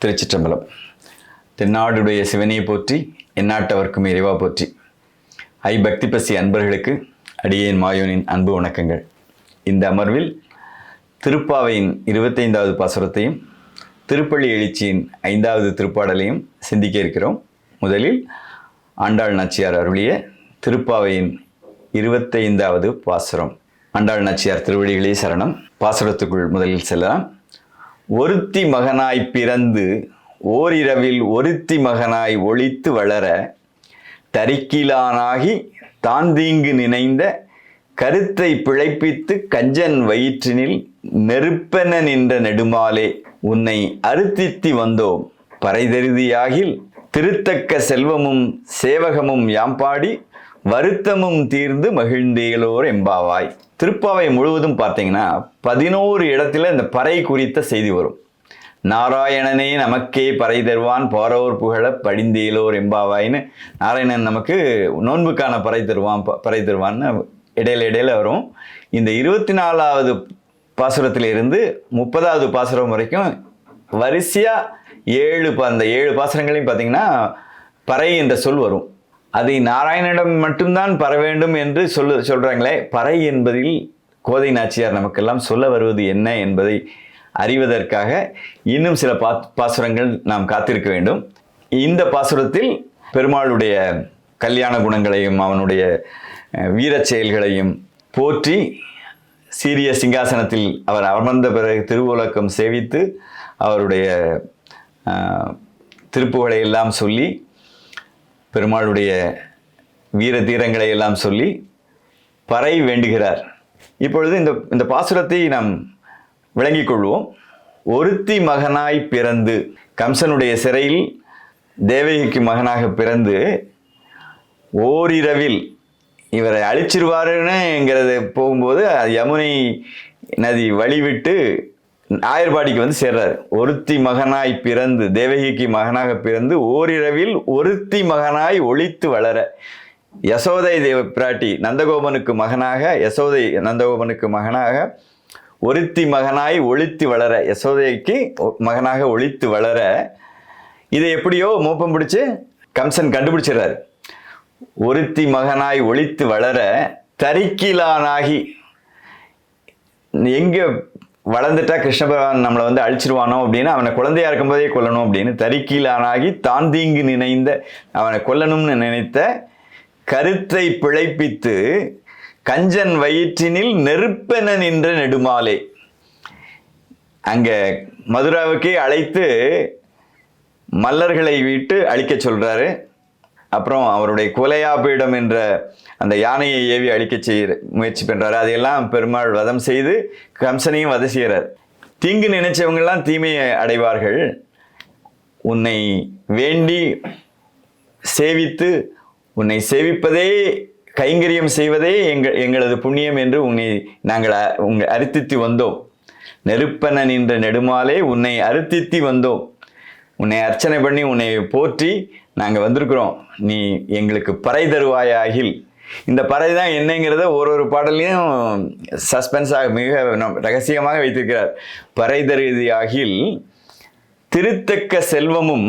திருச்சிற்றம்பலம். தென்னாடுடைய சிவனையை போற்றி எந்நாட்டவர்க்கும் இறைவா போற்றி. ஐ பக்தி பசி அன்பர்களுக்கு அடியேன் மாயோனின் அன்பு வணக்கங்கள். இந்த அமர்வில் திருப்பாவையின் இருபத்தைந்தாவது பாசுரத்தையும் திருப்பள்ளி எழுச்சியின் ஐந்தாவது திருப்பாடலையும் சிந்திக்க இருக்கிறோம். முதலில் ஆண்டாள் நாச்சியார் அருளிய திருப்பாவையின் இருபத்தைந்தாவது பாசுரம். ஆண்டாள் நாச்சியார் திருவடிகளே சரணம். பாசுரத்துக்குள் முதலில் செல்லலாம். ஒருத்தி மகனாய் பிறந்து ஓரிரவில் ஒருத்தி மகனாய் ஒழித்து வளர தரிக்கிலானாகி தான் தீங்கு நினைந்த கருத்தை பிழைப்பித்து கஞ்சன் வயிற்றினில் நெருப்பென நின்ற நெடுமாலே உன்னை அறுத்தித்தி வந்தோம். பறைதெருதியாகில் திருத்தக்க செல்வமும் சேவகமும் யாம்பாடி வருத்தமும் தீர்ந்து மகிழ்ந்தேலோர் எம்பாவாய் திருப்பாவை முழுவதும் பார்த்தீங்கன்னா பதினோரு இடத்துல இந்த பறை குறித்த செய்தி வரும். நாராயணனே நமக்கே பறை தருவான் போறோர் புகழ படிந்தேலோர் எம்பாவாயின்னு நாராயணன் நமக்கு நோன்புக்கான பறை தருவான் ப- பறை தருவான்னு இடையில இடையில வரும். இந்த இருபத்தி நாலாவது பாசுரத்திலிருந்து முப்பதாவது பாசுரம் வரைக்கும் வரிசையாக ஏழு ப- அந்த ஏழு பாசுரங்களையும் பார்த்தீங்கன்னா பறை என்ற சொல் வரும். அதை நாராயணனிடம் மட்டும்தான் பர வேண்டும் என்று சொல்லு சொல்கிறாங்களே பறை என்பதில் கோதை நாச்சியார் நமக்கெல்லாம் சொல்ல வருவது என்ன என்பதை அறிவதற்காக இன்னும் சில பா பாசுரங்கள் நாம் காத்திருக்க வேண்டும். இந்த பாசுரத்தில் பெருமாளுடைய கல்யாண குணங்களையும் அவனுடைய வீரச் செயல்களையும் போற்றி சீரிய சிங்காசனத்தில் அவர் அமர்ந்த பிறகு திருவுலக்கம் சேவித்து அவருடைய திருப்புகளை எல்லாம் சொல்லி பெருமாளுடைய வீர தீரங்களை எல்லாம் சொல்லி பறை வேண்டுகிறார். இப்பொழுது இந்த இந்த பாசுரத்தை நாம் விளங்கிக் கொள்வோம். ஒருத்தி மகனாய் பிறந்து கம்சனுடைய சிறையில் தேவகிக்கு மகனாக பிறந்து ஓரிரவில் இவரை அழிச்சிருவாருன்னுங்கிறது போகும்போது அது யமுனை நதி வழிவிட்டு ஆயர்பாடிக்கு வந்து சேர்றாரு. ஒருத்தி மகனாய் பிறந்து தேவகிக்கு மகனாக பிறந்து ஓரிரவில் ஒருத்தி மகனாய் ஒழித்து வளர. யசோதை தேவ பிராட்டி நந்தகோபனுக்கு மகனாக யசோதை நந்தகோபனுக்கு மகனாக ஒருத்தி மகனாய் ஒழித்து வளர. யசோதைக்கு ஒ- மகனாக ஒழித்து வளர. இதை எப்படியோ மோப்பம் பிடிச்சு கம்சன் கண்டுபிடிச்சிடுறாரு. ஒருத்தி மகனாய் ஒழித்து வளர தரிக்கிலானாகி எங்கே வளர்ந்துட்டா கிருஷ்ண பகவான் நம்மளை வந்து அழிச்சிருவானோ அப்படின்னு அவனை குழந்தையா இருக்கும்போதே கொல்லணும் அப்படின்னு தறிக்கீழானாகி தான் தீங்கு நினைந்த அவனை கொல்லணும்னு நினைத்த கருத்தை பிழைப்பித்து கஞ்சன் வயிற்றினில் நெருப்பென நின்ற நெடுமாலே. அங்கே மதுராவுக்கே அழைத்து மல்லர்களை விட்டு அழிக்க சொல்கிறாரு அப்புறம் அவருடைய குலையாபீடம் என்ற அந்த யானையை ஏவி அழிக்க செய்ய முயற்சி பண்ணுறாரு அதையெல்லாம் பெருமாள் வதம் செய்து கம்சனையும் வதை செய்கிறார் தீங்கு நினைச்சவங்கெல்லாம் தீமையை அடைவார்கள். உன்னை வேண்டி சேவித்து உன்னை சேவிப்பதே கைங்கரியம் செய்வதே எங்கள் எங்களது புண்ணியம் என்று உன்னை நாங்கள் அ- உங்க வந்தோம். நெருப்பன நின்ற நெடுமாலே உன்னை அறுத்தித்தி வந்தோம். உன்னை அர்ச்சனை பண்ணி உன்னை போற்றி நாங்கள் வந்திருக்கிறோம். நீ எங்களுக்கு பறை தருவாயாகில் இந்த பறை தான் என்னங்கிறத ஒரு ஒரு பாடலையும் சஸ்பென்ஸாக மிக நம் ரகசியமாக வைத்திருக்கிறார். பறை தருதியாகில் திருத்தக்க செல்வமும்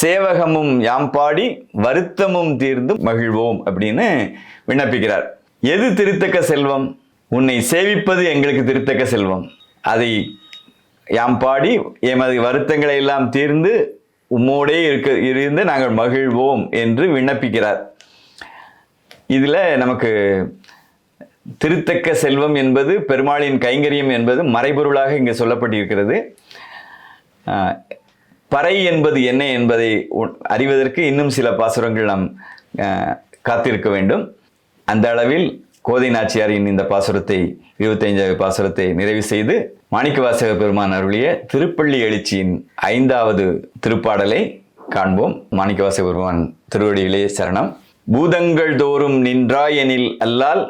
சேவகமும் யாம் பாடி வருத்தமும் தீர்ந்து மகிழ்வோம் அப்படின்னு விண்ணப்பிக்கிறார். எது திருத்தக்க செல்வம்? உன்னை சேவிப்பது எங்களுக்கு திருத்தக்க செல்வம். அதை யாம் பாடி எமது வருத்தங்களை எல்லாம் தீர்ந்து உம்மோடே இருக்க இருந்து நாங்கள் மகிழ்வோம் என்று விண்ணப்பிக்கிறார். இதில் நமக்கு திருத்தக்க செல்வம் என்பது பெருமாளின் கைங்கரியம் என்பது மறைபொருளாக இங்கே சொல்லப்பட்டிருக்கிறது. பறை என்பது என்ன என்பதை உ- அறிவதற்கு இன்னும் சில பாசுரங்கள் நாம் காத்திருக்க வேண்டும். அந்த அளவில் கோதை நாச்சியாரின் இந்த பாசுரத்தை இருபத்தைஞ்சாவது பாசுரத்தை நிறைவு செய்து மாணிக்கவாசக பெருமான் அருளிய திருப்பள்ளி எழுச்சியின் ஐந்தாவது திருப்பாடலை காண்போம். மாணிக்கவாசக பெருமான் திருவடியிலே சரணம். பூதங்கள் தோறும் நின்றாயனில் அல்லால்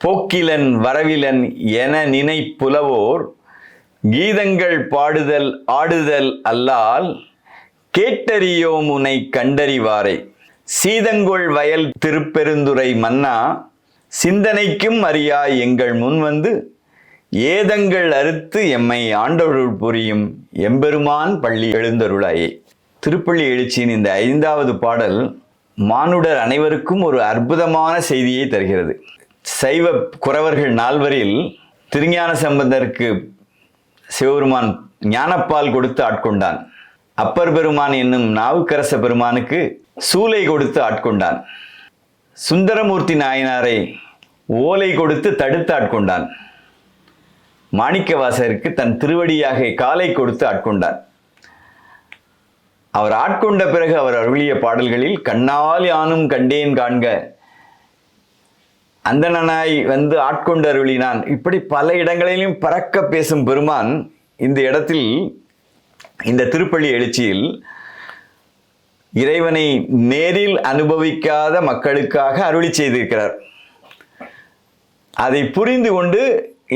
போக்கிலன் வரவிலன் என நினை புலவோர் கீதங்கள் பாடுதல் ஆடுதல் அல்லால் கேட்டறியோம் உனை கண்டறிவாரை. சீதங்கொள் வயல் திருப்பெருந்துறை மன்னா சிந்தனைக்கும் அறியாய் எங்கள் முன் வந்து ஏதங்கள் அறுத்து எம்மை ஆண்டவருள் புரியும் எம்பெருமான் பள்ளி எழுந்தருளாயே. திருப்பள்ளி எழுச்சியின் இந்த ஐந்தாவது பாடல் மானுடர் அனைவருக்கும் ஒரு அற்புதமான செய்தியை தருகிறது. சைவ குறவர்கள் நால்வரில் திருஞான சம்பந்தருக்கு சிவபெருமான் ஞானப்பால் கொடுத்து ஆட்கொண்டான். அப்பர் பெருமான் என்னும் நாவுக்கரச பெருமானுக்கு சூலை கொடுத்து ஆட்கொண்டான். சுந்தரமூர்த்தி நாயனாரை ஓலை கொடுத்து தடுத்து ஆட்கொண்டான் மாணிக்கவாசருக்கு தன் திருவடியாக காலை கொடுத்து ஆட்கொண்டான். அவர் ஆட்கொண்ட பிறகு அவர் அருளிய பாடல்களில் கண்ணால் யானும் கண்டேன் காண்க அந்தணனாய் வந்து ஆட்கொண்டு அருளினான். இப்படி பல இடங்களிலும் பறக்க பேசும் பெருமான் இந்த இடத்தில் இந்த திருப்பள்ளி எழுச்சியில் இறைவனை நேரில் அனுபவிக்காத மக்களுக்காக அருளி செய்திருக்கிறார். அதை புரிந்து கொண்டு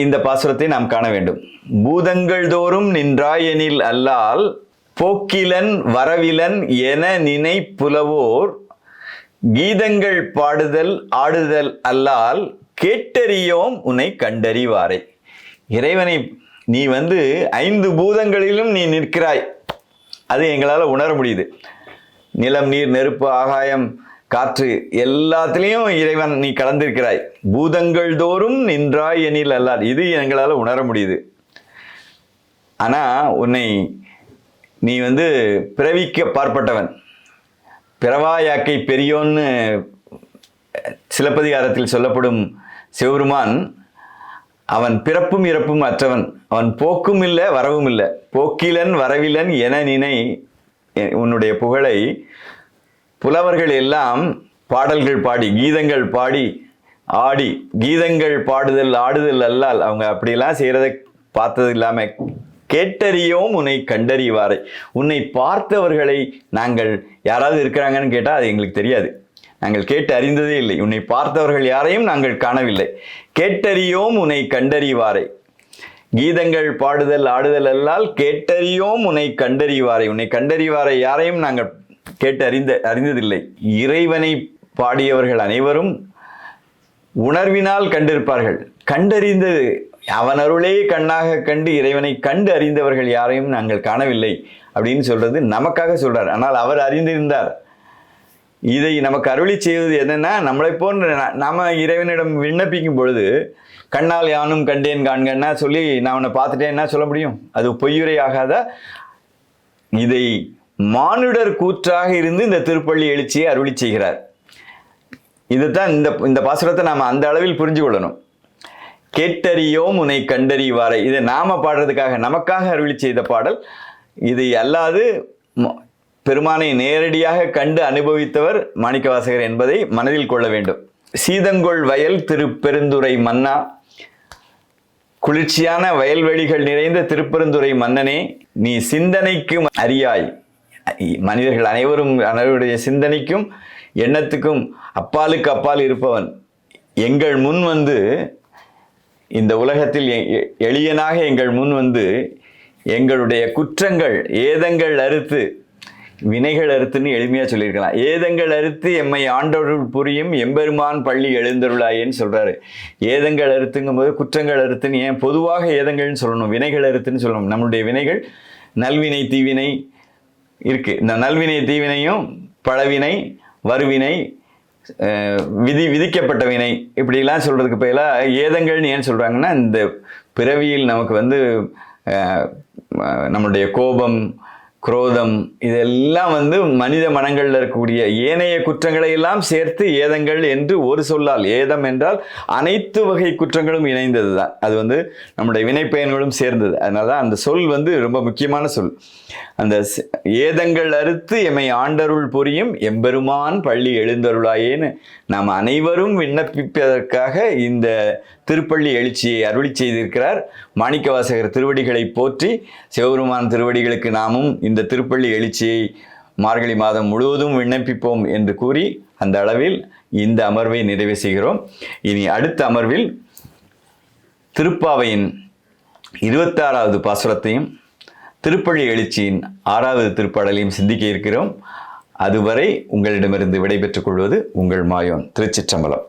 இந்த பாசுரத்தை நாம் காண வேண்டும். பூதங்கள் தோறும் நின்றாயெனில் அல்லால் போக்கிலன் வரவிலன் என நினை புலவோர் கீதங்கள் பாடுதல் ஆடுதல் அல்லால் கேட்டறியோம் உன்னை கண்டறிவாரை. இறைவனை நீ வந்து ஐந்து பூதங்களிலும் நீ நிற்கிறாய். அது எங்களால் உணர முடியுது. நிலம் நீர் நெருப்பு ஆகாயம் காற்று எல்லாத்துலேயும் இறைவன் நீ கலந்திருக்கிறாய். பூதங்கள் தோறும் நின்றாய் எனில் அல்லார் இது எங்களால் உணர முடியுது. ஆனால் உன்னை நீ வந்து பிறவிக்க பார்ப்பட்டவன் பிறவாயாக்கை பெரியோன்னு சிலப்பதிகாரத்தில் சொல்லப்படும் சிவபெருமான் அவன் பிறப்பும் இறப்பும் அற்றவன். அவன் போக்கும் இல்லை வரவும் இல்லை. போக்கிலன் வரவிலன் என நினை உன்னுடைய புகழை புலவர்கள் எல்லாம் பாடல்கள் பாடி கீதங்கள் பாடி ஆடி கீதங்கள் பாடுதல் ஆடுதல் அல்லால் அவங்க அப்படிலாம் செய்கிறத பார்த்தது இல்லாமல் கேட்டறியோம் உன்னை கண்டறிவாரை. உன்னை பார்த்தவர்களை நாங்கள் யாராவது இருக்கிறாங்கன்னு கேட்டால் அது எங்களுக்கு தெரியாது. நாங்கள் கேட்டு அறிந்ததே இல்லை. உன்னை பார்த்தவர்கள் யாரையும் நாங்கள் காணவில்லை. கேட்டறியோம் உன்னை கண்டறிவாரை. கீதங்கள் பாடுதல் ஆடுதல் எல்லால் கேட்டறியோம் உன்னை கண்டறிவாரை. உன்னை கண்டறிவாரை யாரையும் நாங்கள் கேட்டு அறிந்த அறிந்ததில்லை. இறைவனை பாடியவர்கள் அனைவரும் உணர்வினால் கண்டிருப்பார்கள். கண்டறிந்தது அவன் அருளே கண்ணாக கண்டு இறைவனை கண்டு அறிந்தவர்கள் யாரையும் நாங்கள் காணவில்லை அப்படின்னு சொல்றது நமக்காக சொல்றார். ஆனால் அவர் அறிந்திருந்தார். இதை நமக்கு அருளி செய்வது என்னென்னா நம்மளை போன்ற ந- நாம இறைவனிடம் விண்ணப்பிக்கும் பொழுது கண்ணால் யானும் கண்டேன் காண்கன்னா சொல்லி நான் அவனை பார்த்துட்டேன்னா சொல்ல முடியும்? அது பொய்யுரை ஆகாத? இதை மானுடர் கூற்றாக இருந்து இந்த திருப்பள்ளி எழுச்சியை அருளி செய்கிறார். இதுதான் இந்த இந்த பாசுரத்தை நாம் அந்த அளவில் புரிஞ்சு கொள்ளணும். கேட்டறியோம் உன்னை கண்டறிவாரை. இதை நாம பாடுறதுக்காக நமக்காக அருளி செய்த பாடல். இது அல்லாது ம- பெருமானை நேரடியாக கண்டு அனுபவித்தவர் மாணிக்கவாசகர் என்பதை மனதில் கொள்ள வேண்டும். சீதங்கொள் வயல் திருப்பெருந்துறை மன்னா. குளிர்ச்சியான வயல்வெளிகள் நிறைந்த திருப்பெருந்துறை மன்னனே நீ சிந்தனைக்கும் அறியாய் மனிதர்கள் அனைவரும் அனைவருடைய சிந்தனைக்கும் எண்ணத்துக்கும் அப்பாலுக்கு அப்பால் இருப்பவன். எங்கள் முன் வந்து இந்த உலகத்தில் எ- எ- எளியனாக எங்கள் முன் வந்து எங்களுடைய குற்றங்கள் ஏதங்கள் அறுத்து வினைகள் அறுத்துன்னு எளிமையாக சொல்லியிருக்கலாம். ஏதங்கள் அறுத்து எம்மை ஆண்டவர்கள் புரியும் எம்பெருமான் பள்ளி எழுந்தருளாயேன்னு சொல்கிறாரு ஏதங்கள் அறுத்துங்கும் போது குற்றங்கள் அறுத்துன்னு ஏன் பொதுவாக ஏதங்கள்னு சொல்லணும். வினைகள் அறுத்துன்னு சொல்லணும். நம்மளுடைய வினைகள் நல்வினை தீவினை இருக்குது இந்த நல்வினை தீவினையும் பழவினை வருவினை விதி விதிக்கப்பட்ட வினை இப்படிலாம் சொல்கிறதுக்கு பதிலாக ஏதங்கள்னு ஏன் சொல்கிறாங்கன்னா இந்த பிறவியில் நமக்கு வந்து நம்மளுடைய கோபம் குரோதம் இதெல்லாம் வந்து மனித மனங்களில் இருக்கக்கூடிய ஏனைய குற்றங்களை எல்லாம் சேர்த்து ஏதங்கள் என்று ஒரு சொல்லால் ஏதம் என்றால் அனைத்து வகை குற்றங்களும் இணைந்தது தான் அது வந்து நம்முடைய வினைப்பயன்களும் சேர்ந்தது. அதனால தான் அந்த சொல் வந்து ரொம்ப முக்கியமான சொல். அந்த ஏதங்கள் அறுத்து எம்மை ஆண்டருள் புரியும் எம்பெருமான் பள்ளி எழுந்தருளாயேன்னு நாம் அனைவரும் விண்ணப்பிப்பதற்காக இந்த திருப்பள்ளி எழுச்சியை அருளி செய்திருக்கிறார். மாணிக்கவாசகர் திருவடிகளை போற்றி சிவபெருமான் திருவடிகளுக்கு நாமும் இந்த திருப்பள்ளி எழுச்சியை மார்கழி மாதம் முழுவதும் விண்ணப்பிப்போம் என்று கூறி அந்த அளவில் இந்த அமர்வை நிறைவு செய்கிறோம். இனி அடுத்த அமர்வில் திருப்பாவையின் இருபத்தாறாவது பாசுரத்தையும் திருப்பள்ளி எழுச்சியின் ஆறாவது திருப்பாடலையும் சிந்திக்க இருக்கிறோம். அதுவரை உங்களிடமிருந்து விடைபெற்றுக் கொள்வது உங்கள் மாயோன் திருச்சிற்றம்பலம்.